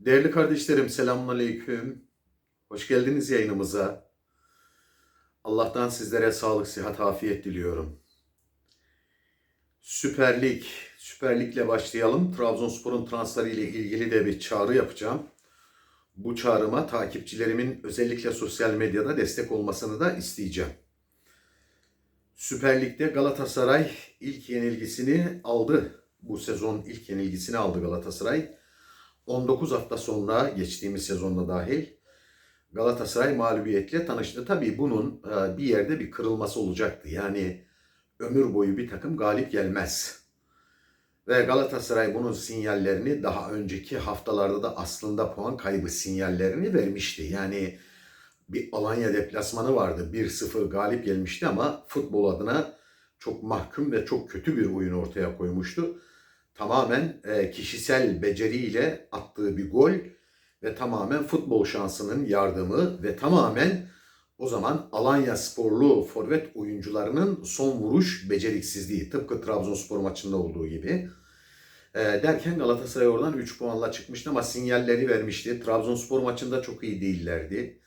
Değerli kardeşlerim selamünaleyküm. Hoş geldiniz yayınımıza. Allah'tan sizlere sağlık, sıhhat, afiyet diliyorum. Süper Lig, Süper Lig'le başlayalım. Trabzonspor'un transferi ile ilgili de bir çağrı yapacağım. Bu çağrıma takipçilerimin özellikle sosyal medyada destek olmasını da isteyeceğim. Süper Lig'de Galatasaray ilk yenilgisini aldı. Bu sezon ilk yenilgisini aldı Galatasaray. 19 hafta sonra geçtiğimiz sezonda dahil Galatasaray mağlubiyetle tanıştı. Tabii bunun e, bir yerde bir kırılması olacaktı. Yani ömür boyu bir takım galip gelmez. Ve Galatasaray bunun sinyallerini daha önceki haftalarda da aslında puan kaybı sinyallerini vermişti. Yani bir Alanya deplasmanı vardı. 1-0 galip gelmişti ama futbol adına çok mahkum ve çok kötü bir oyun ortaya koymuştu. Tamamen e, kişisel beceriyle attığı bir gol ve tamamen futbol şansının yardımı ve tamamen o zaman Alanya sporlu forvet oyuncularının son vuruş beceriksizliği tıpkı Trabzonspor maçında olduğu gibi. E, derken Galatasaray oradan 3 puanla çıkmıştı ama sinyalleri vermişti. Trabzonspor maçında çok iyi değillerdi.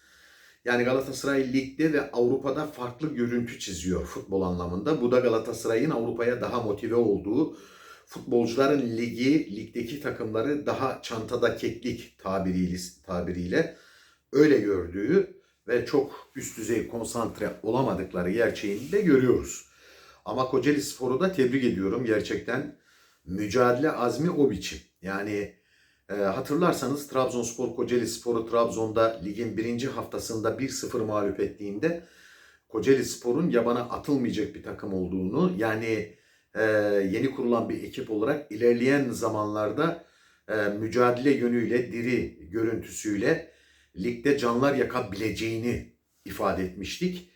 Yani Galatasaray ligde ve Avrupa'da farklı görüntü çiziyor futbol anlamında. Bu da Galatasaray'ın Avrupa'ya daha motive olduğu, futbolcuların ligi, ligdeki takımları daha çantada keklik tabiriyle, tabiriyle öyle gördüğü ve çok üst düzey konsantre olamadıkları gerçeğini de görüyoruz. Ama Kocaeli Spor'u da tebrik ediyorum. Gerçekten mücadele azmi o biçim. Yani e, hatırlarsanız Trabzonspor Kocaeli Spor'u Trabzon'da ligin birinci haftasında 1-0 mağlup ettiğinde Kocaeli Spor'un yabana atılmayacak bir takım olduğunu yani e, yeni kurulan bir ekip olarak ilerleyen zamanlarda e, mücadele yönüyle, diri görüntüsüyle ligde canlar yakabileceğini ifade etmiştik.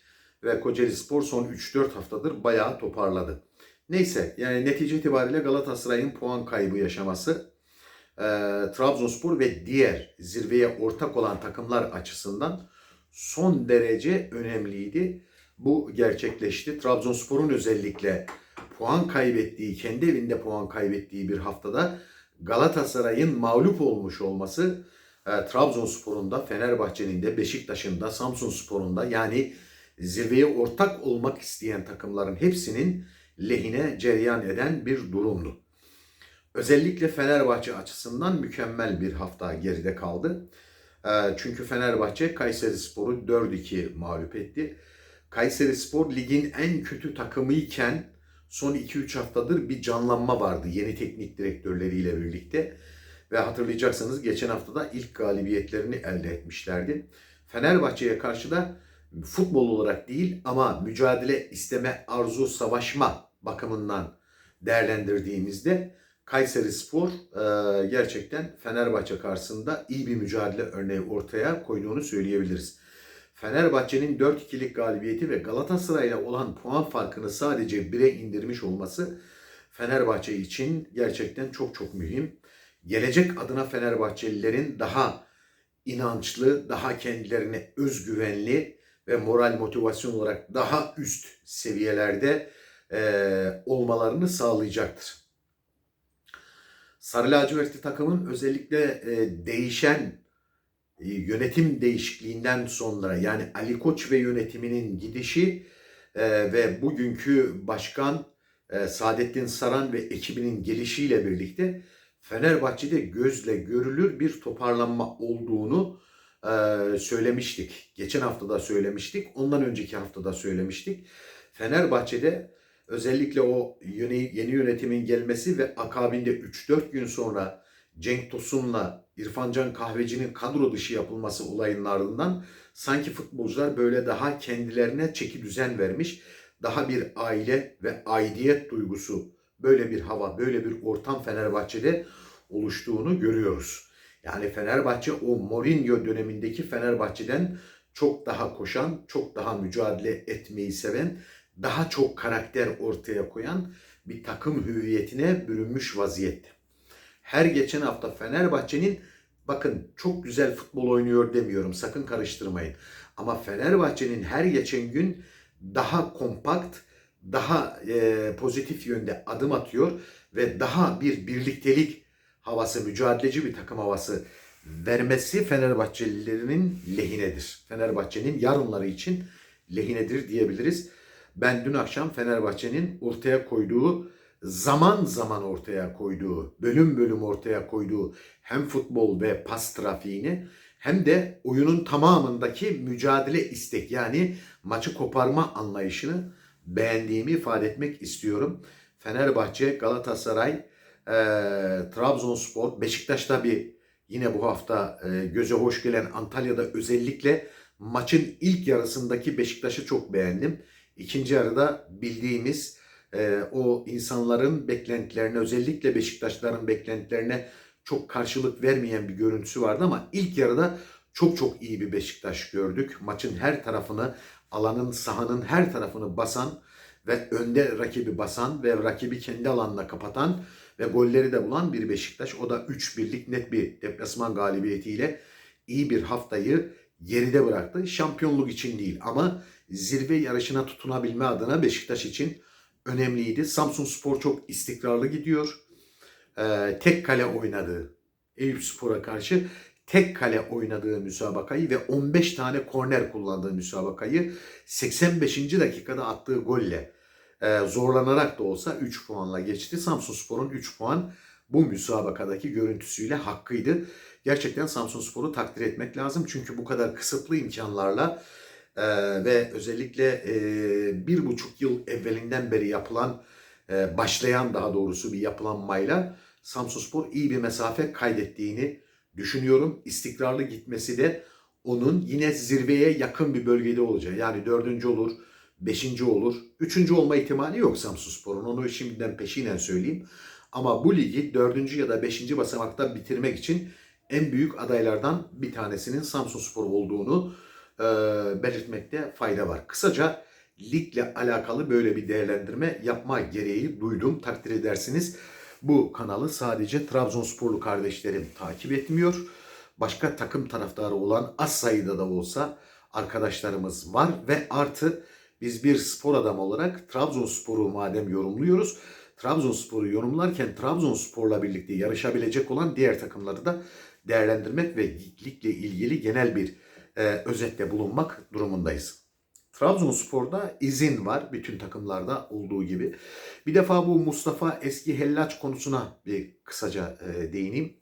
Ve Kocaeli Spor son 3-4 haftadır bayağı toparladı. Neyse yani netice itibariyle Galatasaray'ın puan kaybı yaşaması e, Trabzonspor ve diğer zirveye ortak olan takımlar açısından son derece önemliydi. Bu gerçekleşti. Trabzonspor'un özellikle puan kaybettiği, kendi evinde puan kaybettiği bir haftada Galatasaray'ın mağlup olmuş olması e, Trabzonspor'un da, Fenerbahçe'nin de, Beşiktaş'ın da, Samsunspor'un da yani zirveye ortak olmak isteyen takımların hepsinin lehine cereyan eden bir durumdu. Özellikle Fenerbahçe açısından mükemmel bir hafta geride kaldı. E, çünkü Fenerbahçe Kayseri Spor'u 4-2 mağlup etti. Kayseri Spor ligin en kötü takımıyken son 2-3 haftadır bir canlanma vardı yeni teknik direktörleriyle birlikte. Ve hatırlayacaksınız geçen haftada ilk galibiyetlerini elde etmişlerdi. Fenerbahçe'ye karşı da futbol olarak değil ama mücadele isteme, arzu, savaşma bakımından değerlendirdiğimizde Kayseri Spor e, gerçekten Fenerbahçe karşısında iyi bir mücadele örneği ortaya koyduğunu söyleyebiliriz. Fenerbahçe'nin 4-2'lik galibiyeti ve Galatasaray ile olan puan farkını sadece 1'e indirmiş olması Fenerbahçe için gerçekten çok çok mühim. Gelecek adına Fenerbahçelilerin daha inançlı, daha kendilerine özgüvenli ve moral motivasyon olarak daha üst seviyelerde e, olmalarını sağlayacaktır. Sarı lacivertli takımın özellikle e, değişen yönetim değişikliğinden sonra yani Ali Koç ve yönetiminin gidişi e, ve bugünkü başkan e, Saadettin Saran ve ekibinin gelişiyle birlikte Fenerbahçe'de gözle görülür bir toparlanma olduğunu e, söylemiştik. Geçen hafta da söylemiştik. Ondan önceki hafta da söylemiştik. Fenerbahçe'de özellikle o yeni, yeni yönetimin gelmesi ve akabinde 3-4 gün sonra Cenk Tosun'la İrfan Can Kahveci'nin kadro dışı yapılması olayının ardından sanki futbolcular böyle daha kendilerine çeki düzen vermiş, daha bir aile ve aidiyet duygusu, böyle bir hava, böyle bir ortam Fenerbahçe'de oluştuğunu görüyoruz. Yani Fenerbahçe o Mourinho dönemindeki Fenerbahçe'den çok daha koşan, çok daha mücadele etmeyi seven, daha çok karakter ortaya koyan bir takım hüviyetine bürünmüş vaziyette. Her geçen hafta Fenerbahçe'nin bakın çok güzel futbol oynuyor demiyorum sakın karıştırmayın. Ama Fenerbahçe'nin her geçen gün daha kompakt, daha e, pozitif yönde adım atıyor ve daha bir birliktelik havası, mücadeleci bir takım havası vermesi Fenerbahçelilerinin lehinedir. Fenerbahçe'nin yarınları için lehinedir diyebiliriz. Ben dün akşam Fenerbahçe'nin ortaya koyduğu zaman zaman ortaya koyduğu, bölüm bölüm ortaya koyduğu hem futbol ve pas trafiğini hem de oyunun tamamındaki mücadele istek yani maçı koparma anlayışını beğendiğimi ifade etmek istiyorum. Fenerbahçe, Galatasaray, e, Trabzonspor, Beşiktaş tabi yine bu hafta e, göze hoş gelen Antalya'da özellikle maçın ilk yarısındaki Beşiktaş'ı çok beğendim. İkinci yarıda bildiğimiz e, o insanların beklentilerine özellikle Beşiktaşların beklentilerine çok karşılık vermeyen bir görüntüsü vardı ama ilk yarıda çok çok iyi bir Beşiktaş gördük. Maçın her tarafını, alanın, sahanın her tarafını basan ve önde rakibi basan ve rakibi kendi alanına kapatan ve golleri de bulan bir Beşiktaş. O da 3 birlik net bir deplasman galibiyetiyle iyi bir haftayı geride bıraktı. Şampiyonluk için değil ama zirve yarışına tutunabilme adına Beşiktaş için önemliydi. Samsun Spor çok istikrarlı gidiyor. Ee, tek kale oynadığı Eyüp Spor'a karşı tek kale oynadığı müsabakayı ve 15 tane korner kullandığı müsabakayı 85. dakikada attığı golle e, zorlanarak da olsa 3 puanla geçti. Samsun Spor'un 3 puan bu müsabakadaki görüntüsüyle hakkıydı. Gerçekten Samsun Spor'u takdir etmek lazım. Çünkü bu kadar kısıtlı imkanlarla e, ve özellikle e, bir buçuk yıl evvelinden beri yapılan, e, başlayan daha doğrusu bir yapılanmayla Samsun Spor iyi bir mesafe kaydettiğini düşünüyorum. İstikrarlı gitmesi de onun yine zirveye yakın bir bölgede olacak. Yani dördüncü olur, beşinci olur. Üçüncü olma ihtimali yok Samsun Spor'un. Onu şimdiden peşinen söyleyeyim. Ama bu ligi dördüncü ya da beşinci basamakta bitirmek için en büyük adaylardan bir tanesinin Samsun Spor olduğunu e, belirtmekte fayda var. Kısaca ligle alakalı böyle bir değerlendirme yapma gereği duydum. Takdir edersiniz. Bu kanalı sadece Trabzonsporlu kardeşlerim takip etmiyor. Başka takım taraftarı olan az sayıda da olsa arkadaşlarımız var ve artı biz bir spor adamı olarak Trabzonspor'u madem yorumluyoruz, Trabzonspor'u yorumlarken Trabzonspor'la birlikte yarışabilecek olan diğer takımları da değerlendirmek ve ligle ilgili genel bir e, özette bulunmak durumundayız. Trabzonspor'da izin var bütün takımlarda olduğu gibi. Bir defa bu Mustafa Eski Hellaç konusuna bir kısaca e, değineyim.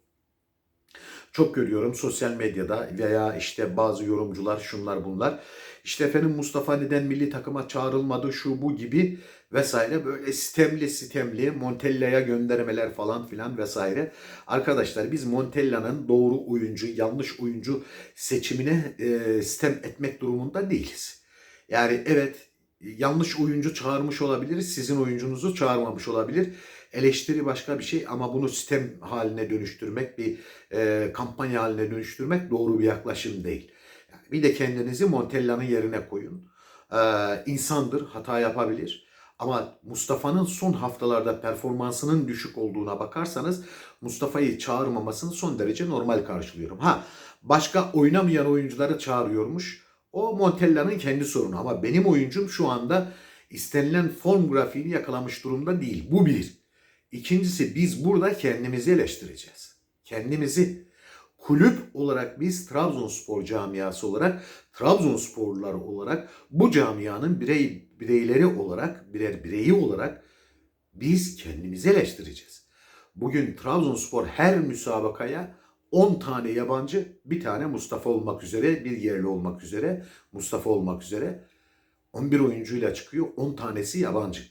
Çok görüyorum sosyal medyada veya işte bazı yorumcular şunlar bunlar. İşte efendim Mustafa neden milli takıma çağrılmadı şu bu gibi vesaire böyle sistemli sistemli Montella'ya göndermeler falan filan vesaire. Arkadaşlar biz Montella'nın doğru oyuncu yanlış oyuncu seçimine e, sistem etmek durumunda değiliz. Yani evet yanlış oyuncu çağırmış olabiliriz. Sizin oyuncunuzu çağırmamış olabilir. Eleştiri başka bir şey ama bunu sistem haline dönüştürmek, bir e, kampanya haline dönüştürmek doğru bir yaklaşım değil. Yani bir de kendinizi Montella'nın yerine koyun. Ee, insandır, hata yapabilir. Ama Mustafa'nın son haftalarda performansının düşük olduğuna bakarsanız Mustafa'yı çağırmamasını son derece normal karşılıyorum. Ha başka oynamayan oyuncuları çağırıyormuş. O Montella'nın kendi sorunu ama benim oyuncum şu anda istenilen form grafiğini yakalamış durumda değil. Bu bir. İkincisi biz burada kendimizi eleştireceğiz. Kendimizi kulüp olarak biz Trabzonspor camiası olarak Trabzonsporlular olarak bu camianın birey bireyleri olarak birer bireyi olarak biz kendimizi eleştireceğiz. Bugün Trabzonspor her müsabakaya 10 tane yabancı, bir tane Mustafa olmak üzere, bir yerli olmak üzere, Mustafa olmak üzere 11 oyuncuyla çıkıyor. 10 tanesi yabancı.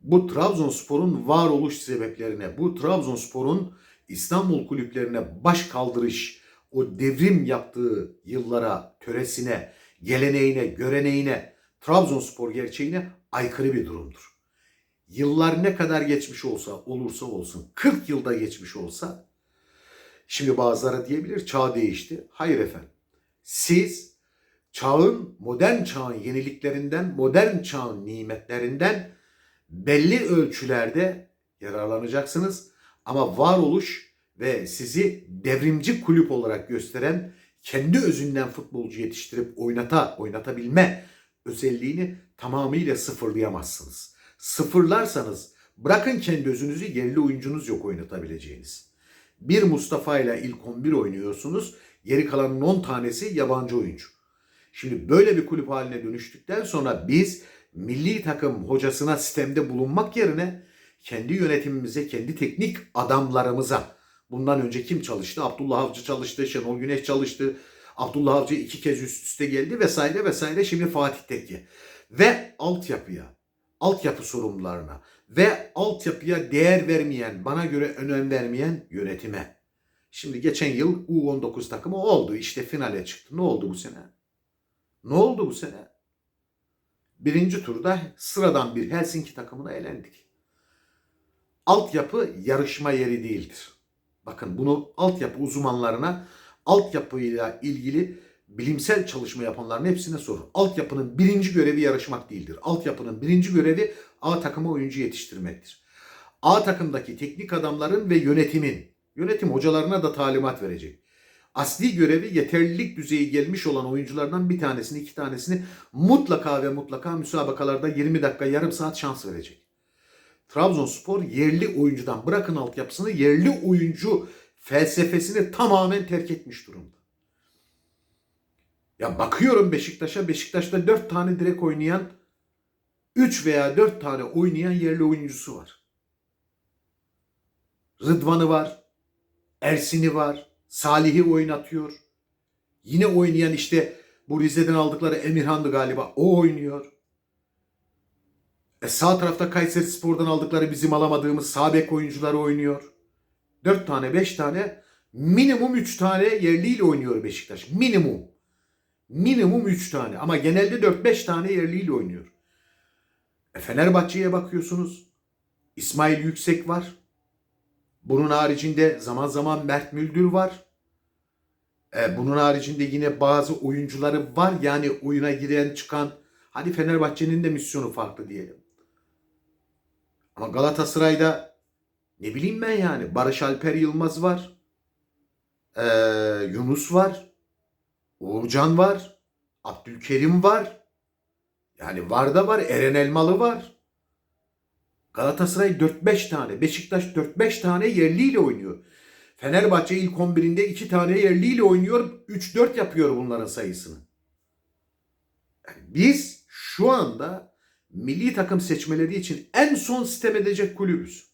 Bu Trabzonspor'un varoluş sebeplerine, bu Trabzonspor'un İstanbul kulüplerine baş kaldırış, o devrim yaptığı yıllara, töresine, geleneğine, göreneğine, Trabzonspor gerçeğine aykırı bir durumdur. Yıllar ne kadar geçmiş olsa, olursa olsun, 40 yılda geçmiş olsa, şimdi bazıları diyebilir çağ değişti. Hayır efendim. Siz çağın, modern çağın yeniliklerinden, modern çağın nimetlerinden belli ölçülerde yararlanacaksınız. Ama varoluş ve sizi devrimci kulüp olarak gösteren kendi özünden futbolcu yetiştirip oynata, oynatabilme özelliğini tamamıyla sıfırlayamazsınız. Sıfırlarsanız bırakın kendi özünüzü yerli oyuncunuz yok oynatabileceğiniz. Bir Mustafa ile ilk 11 oynuyorsunuz. Geri kalanın 10 tanesi yabancı oyuncu. Şimdi böyle bir kulüp haline dönüştükten sonra biz milli takım hocasına sistemde bulunmak yerine kendi yönetimimize, kendi teknik adamlarımıza bundan önce kim çalıştı? Abdullah Avcı çalıştı, Şenol Güneş çalıştı. Abdullah Avcı iki kez üst üste geldi vesaire vesaire. Şimdi Fatih Tekke. Ve altyapıya, altyapı sorumlularına ve altyapıya değer vermeyen, bana göre önem vermeyen yönetime. Şimdi geçen yıl U19 takımı oldu. İşte finale çıktı. Ne oldu bu sene? Ne oldu bu sene? Birinci turda sıradan bir Helsinki takımına elendik. Altyapı yarışma yeri değildir. Bakın bunu altyapı uzmanlarına, altyapıyla ilgili bilimsel çalışma yapanların hepsine sorun. Altyapının birinci görevi yarışmak değildir. Altyapının birinci görevi A takıma oyuncu yetiştirmektir. A takımdaki teknik adamların ve yönetimin, yönetim hocalarına da talimat verecek. Asli görevi yeterlilik düzeyi gelmiş olan oyunculardan bir tanesini, iki tanesini mutlaka ve mutlaka müsabakalarda 20 dakika, yarım saat şans verecek. Trabzonspor yerli oyuncudan bırakın altyapısını yerli oyuncu felsefesini tamamen terk etmiş durumda. Ya bakıyorum Beşiktaş'a. Beşiktaş'ta 4 tane direkt oynayan 3 veya 4 tane oynayan yerli oyuncusu var. Rıdvan'ı var. Ersin'i var. Salih'i oynatıyor. Yine oynayan işte bu Rize'den aldıkları Emirhan'dı galiba. O oynuyor. E sağ tarafta Kayseri Spor'dan aldıkları bizim alamadığımız sağ bek oyuncuları oynuyor. 4 tane 5 tane minimum 3 tane yerliyle oynuyor Beşiktaş. Minimum. Minimum 3 tane ama genelde 4-5 tane yerliyle oynuyor. E Fenerbahçe'ye bakıyorsunuz. İsmail Yüksek var. Bunun haricinde zaman zaman Mert Müldür var. E, bunun haricinde yine bazı oyuncuları var. Yani oyuna giren çıkan. Hadi Fenerbahçe'nin de misyonu farklı diyelim. Ama Galatasaray'da ne bileyim ben yani. Barış Alper Yılmaz var. E, Yunus var. Uğurcan var. Abdülkerim var. Yani var da var. Eren Elmalı var. Galatasaray 4-5 tane, Beşiktaş 4-5 tane yerliyle oynuyor. Fenerbahçe ilk 11'inde 2 tane yerliyle oynuyor. 3-4 yapıyor bunların sayısını. Yani biz şu anda milli takım seçmeleri için en son sistem edecek kulübüz.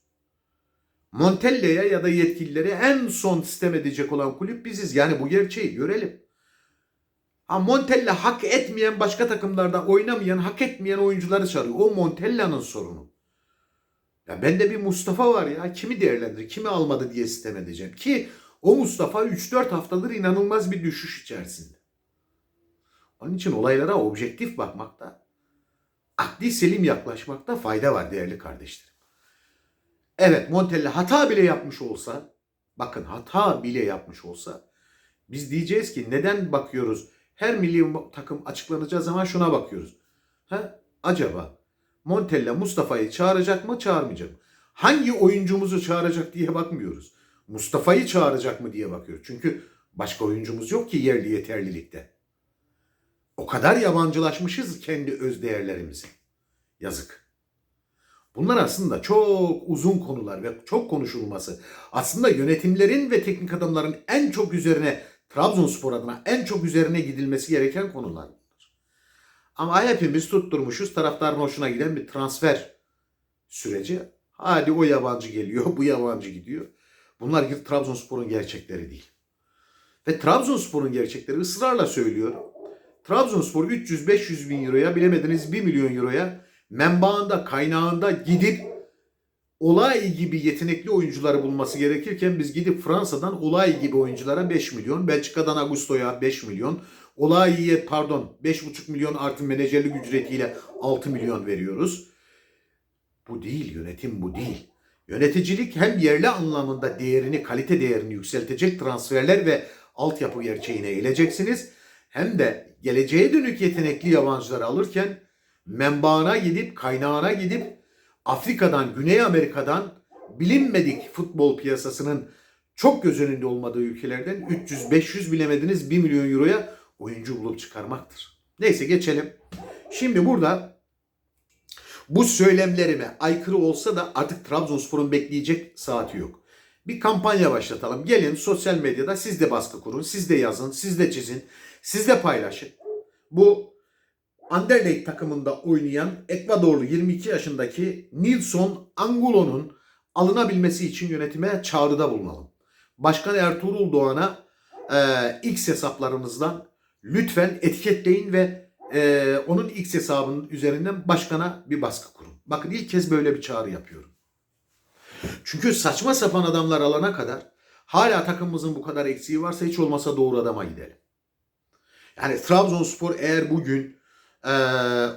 Montella'ya ya da yetkililere en son sistem edecek olan kulüp biziz. Yani bu gerçeği görelim. Ha Montella hak etmeyen başka takımlarda oynamayan, hak etmeyen oyuncuları çağırıyor. O Montella'nın sorunu. Ya bende bir Mustafa var ya. Kimi değerlendirir, kimi almadı diye sistem edeceğim. Ki o Mustafa 3-4 haftadır inanılmaz bir düşüş içerisinde. Onun için olaylara objektif bakmakta, akli selim yaklaşmakta fayda var değerli kardeşlerim. Evet Montella hata bile yapmış olsa, bakın hata bile yapmış olsa biz diyeceğiz ki neden bakıyoruz? Her milli takım açıklanacağı zaman şuna bakıyoruz. Ha? Acaba Montella Mustafa'yı çağıracak mı çağırmayacak mı? Hangi oyuncumuzu çağıracak diye bakmıyoruz. Mustafa'yı çağıracak mı diye bakıyoruz. Çünkü başka oyuncumuz yok ki yerli yeterlilikte. O kadar yabancılaşmışız kendi öz değerlerimizi. Yazık. Bunlar aslında çok uzun konular ve çok konuşulması. Aslında yönetimlerin ve teknik adamların en çok üzerine Trabzonspor adına en çok üzerine gidilmesi gereken konular bunlar. Ama hepimiz tutturmuşuz taraftarın hoşuna giden bir transfer süreci. Hadi o yabancı geliyor, bu yabancı gidiyor. Bunlar Trabzonspor'un gerçekleri değil. Ve Trabzonspor'un gerçekleri ısrarla söylüyorum. Trabzonspor 300-500 bin euroya bilemediniz 1 milyon euroya menbaında kaynağında gidip olay gibi yetenekli oyuncuları bulması gerekirken biz gidip Fransa'dan olay gibi oyunculara 5 milyon, Belçika'dan Augusto'ya 5 milyon, Olayi'ye pardon 5,5 milyon artı menajerlik ücretiyle 6 milyon veriyoruz. Bu değil yönetim bu değil. Yöneticilik hem yerli anlamında değerini, kalite değerini yükseltecek transferler ve altyapı gerçeğine eğileceksiniz. Hem de geleceğe dönük yetenekli yabancıları alırken menbaına gidip, kaynağına gidip Afrika'dan, Güney Amerika'dan bilinmedik futbol piyasasının çok göz önünde olmadığı ülkelerden 300-500 bilemediniz 1 milyon euroya oyuncu bulup çıkarmaktır. Neyse geçelim. Şimdi burada bu söylemlerime aykırı olsa da artık Trabzonspor'un bekleyecek saati yok. bir kampanya başlatalım. Gelin sosyal medyada siz de baskı kurun, siz de yazın, siz de çizin, siz de paylaşın. Bu Anderlecht takımında oynayan Ekvadorlu 22 yaşındaki Nilson Angulo'nun alınabilmesi için yönetime çağrıda bulunalım. Başkan Ertuğrul Doğan'a e, X hesaplarınızdan lütfen etiketleyin ve e, onun X hesabının üzerinden başkana bir baskı kurun. Bakın ilk kez böyle bir çağrı yapıyorum. Çünkü saçma sapan adamlar alana kadar hala takımımızın bu kadar eksiği varsa hiç olmasa doğru adama gidelim. Yani Trabzonspor eğer bugün e,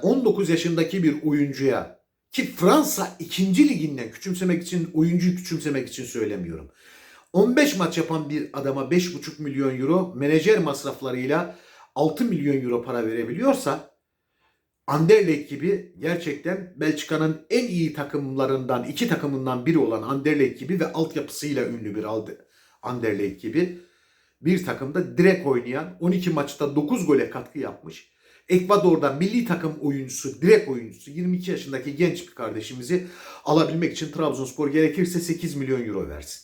19 yaşındaki bir oyuncuya ki Fransa 2. liginden küçümsemek için oyuncuyu küçümsemek için söylemiyorum. 15 maç yapan bir adama 5,5 milyon euro menajer masraflarıyla 6 milyon euro para verebiliyorsa Anderlecht gibi gerçekten Belçika'nın en iyi takımlarından, iki takımından biri olan Anderlecht gibi ve altyapısıyla ünlü bir Anderlecht gibi bir takımda direkt oynayan 12 maçta 9 gole katkı yapmış. Ekvador'da milli takım oyuncusu, direkt oyuncusu 22 yaşındaki genç bir kardeşimizi alabilmek için Trabzonspor gerekirse 8 milyon euro versin.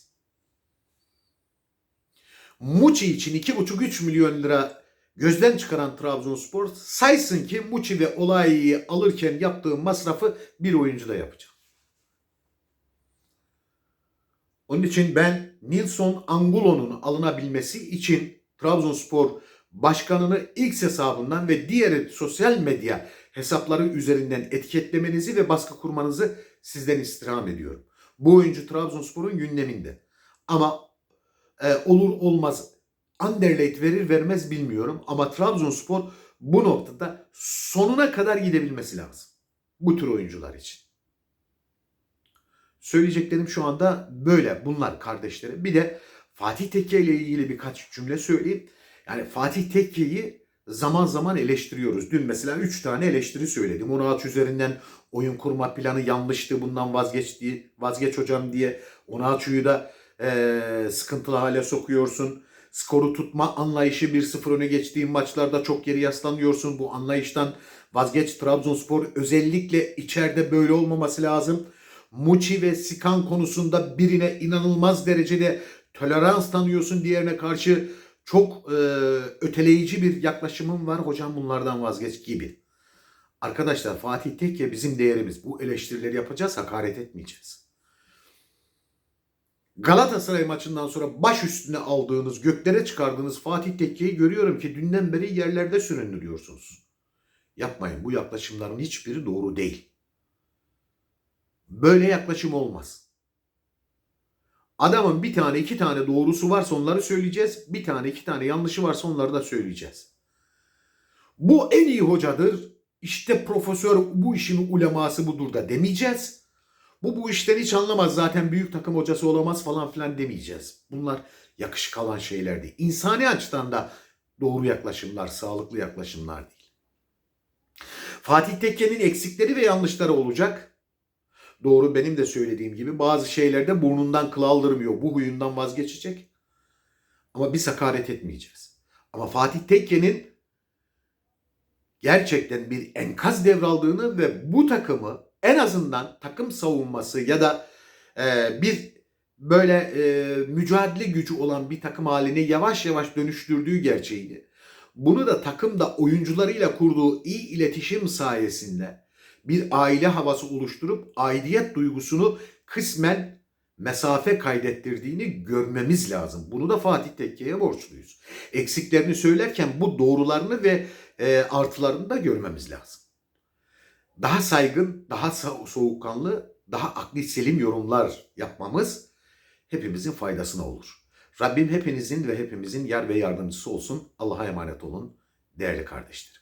Muçi için 2,5-3 milyon lira gözden çıkaran Trabzonspor saysın ki Muçi ve Olayi'yi alırken yaptığı masrafı bir oyuncu da yapacak. Onun için ben Nilson Angulo'nun alınabilmesi için Trabzonspor başkanını X hesabından ve diğer sosyal medya hesapları üzerinden etiketlemenizi ve baskı kurmanızı sizden istirham ediyorum. Bu oyuncu Trabzonspor'un gündeminde. Ama e, olur olmaz Anderlecht verir vermez bilmiyorum ama Trabzonspor bu noktada sonuna kadar gidebilmesi lazım. Bu tür oyuncular için. Söyleyeceklerim şu anda böyle. Bunlar kardeşlerim. Bir de Fatih Tekke ile ilgili birkaç cümle söyleyeyim. Yani Fatih Tekke'yi zaman zaman eleştiriyoruz. Dün mesela 3 tane eleştiri söyledim. Onu üzerinden oyun kurma planı yanlıştı. Bundan vazgeçti, vazgeç hocam diye Onaçu'yu da e, sıkıntılı hale sokuyorsun. Skoru tutma anlayışı 1-0 öne geçtiğin maçlarda çok geri yaslanıyorsun. Bu anlayıştan vazgeç Trabzonspor özellikle içeride böyle olmaması lazım. Muçi ve Sikan konusunda birine inanılmaz derecede tolerans tanıyorsun. Diğerine karşı çok e, öteleyici bir yaklaşımın var. Hocam bunlardan vazgeç gibi. Arkadaşlar Fatih Tekke bizim değerimiz. Bu eleştirileri yapacağız, hakaret etmeyeceğiz. Galatasaray maçından sonra baş üstüne aldığınız, göklere çıkardığınız Fatih Tekke'yi görüyorum ki dünden beri yerlerde süründürüyorsunuz. Yapmayın. Bu yaklaşımların hiçbiri doğru değil. Böyle yaklaşım olmaz. Adamın bir tane iki tane doğrusu varsa onları söyleyeceğiz. Bir tane iki tane yanlışı varsa onları da söyleyeceğiz. Bu en iyi hocadır. İşte profesör bu işin uleması budur da demeyeceğiz. Bu bu işten hiç anlamaz zaten büyük takım hocası olamaz falan filan demeyeceğiz. Bunlar yakışık alan şeyler değil. İnsani açıdan da doğru yaklaşımlar, sağlıklı yaklaşımlar değil. Fatih Tekke'nin eksikleri ve yanlışları olacak. Doğru benim de söylediğim gibi bazı şeylerde burnundan kıl aldırmıyor. Bu huyundan vazgeçecek. Ama biz hakaret etmeyeceğiz. Ama Fatih Tekke'nin gerçekten bir enkaz devraldığını ve bu takımı en azından takım savunması ya da e, bir böyle e, mücadele gücü olan bir takım haline yavaş yavaş dönüştürdüğü gerçeğini. Bunu da takımda oyuncularıyla kurduğu iyi iletişim sayesinde bir aile havası oluşturup aidiyet duygusunu kısmen mesafe kaydettirdiğini görmemiz lazım. Bunu da Fatih Tekke'ye borçluyuz. Eksiklerini söylerken bu doğrularını ve e, artılarını da görmemiz lazım. Daha saygın, daha soğukkanlı, daha akli selim yorumlar yapmamız hepimizin faydasına olur. Rabbim hepinizin ve hepimizin yar ve yardımcısı olsun. Allah'a emanet olun değerli kardeşlerim.